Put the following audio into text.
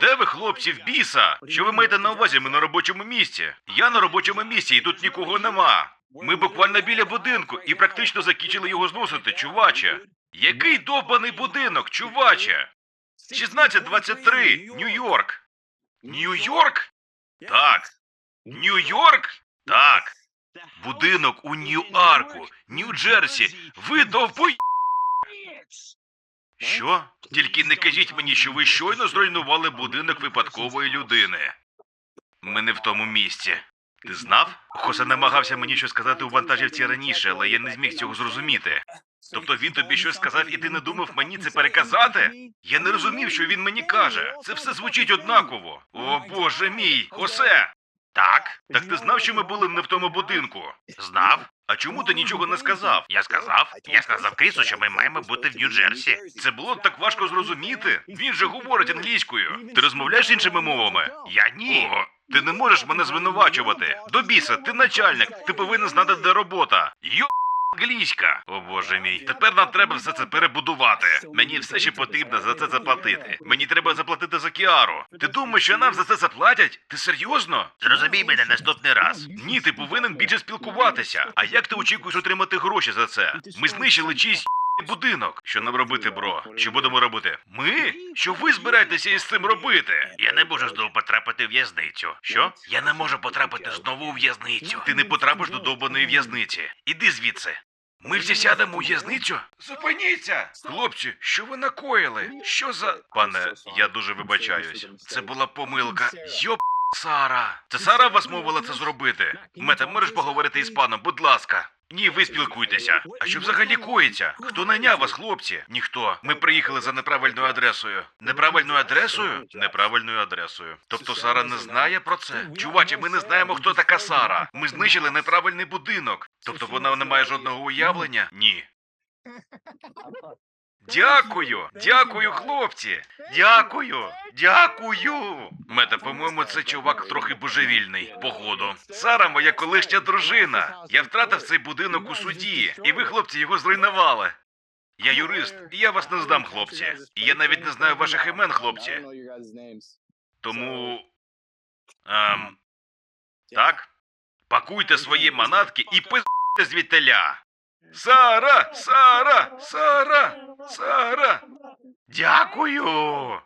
Де ви, хлопці, в біса? Що ви маєте на увазі? Ми на робочому місці. Я на робочому місці, і тут нікого нема. Ми буквально біля будинку і практично закінчили його зносити, чуваче. Який довбаний будинок, чуваче? 1623, Нью-Йорк. Нью-Йорк? Так. Нью-Йорк? Так. Будинок у Нью-Арку, Нью-Джерсі. Ви довбой... Що? Тільки не кажіть мені, що ви щойно зруйнували будинок випадкової людини. Ми не в тому місці. Ти знав? Хосе намагався мені щось сказати у вантажівці раніше, але я не зміг цього зрозуміти. Тобто він тобі щось сказав, і ти не думав мені це переказати? Я не розумів, що він мені каже. Це все звучить однаково. О боже мій, Хосе! Так? Так ти знав, що ми були не в тому будинку? Знав? А чому ти нічого не сказав? Я сказав. Я сказав Крісу, що ми маємо бути в Нью-Джерсі. Це було так важко зрозуміти. Він же говорить англійською. Ти розмовляєш іншими мовами? Я ні. О, ти не можеш мене звинувачувати. До біса, ти начальник, ти повинен знати, де робота. Йо. Англійська. О боже мій. Тепер нам треба все це перебудувати. Мені все ще потрібно за це заплатити. Мені треба заплатити за Кіару. Ти думаєш, що нам за це заплатять? Ти серйозно? Зрозумій мене наступний раз. Ні, ти повинен більше спілкуватися. А як ти очікуєш отримати гроші за це? Ми знищили чийсь будинок. Що нам робити, бро? Що будемо робити? Ми? Що ви збираєтеся із цим робити? Я не можу знову потрапити в в'язницю. Що? Я не можу потрапити знову у в'язницю. Ти не потрапиш до довбаної в'язниці. Іди звідси. Ми всі сядемо у в'язницю? Зупиніться! Хлопці, що ви накоїли? Що за. Пане, я дуже вибачаюсь. Це була помилка. Йоп. Сара. Це Сара вас мовила це зробити. Мета, можеш поговорити із паном, будь ласка. Ні, ви спілкуйтеся. А що взагалі коїться? Хто найняв вас, хлопці? Ніхто. Ми приїхали за неправильною адресою. Неправильною адресою? Неправильною адресою. Тобто Сара не знає про це? Чуваче, ми не знаємо, хто така Сара. Ми знищили неправильний будинок. Тобто вона не має жодного уявлення? Ні. Дякую, дякую, хлопці. Дякую, дякую. Мета, по-моєму, це чувак трохи божевільний. Походу. Сара, моя колишня дружина. Я втратив цей будинок у суді, і ви, хлопці, його зруйнували. Я юрист, і я вас не здам, хлопці. І я навіть не знаю ваших імен, хлопці. Тому. Ем, так? Пакуйте свої манатки і пиздите звідтеля. Сара! Сара! Сара! Сара! Дякую!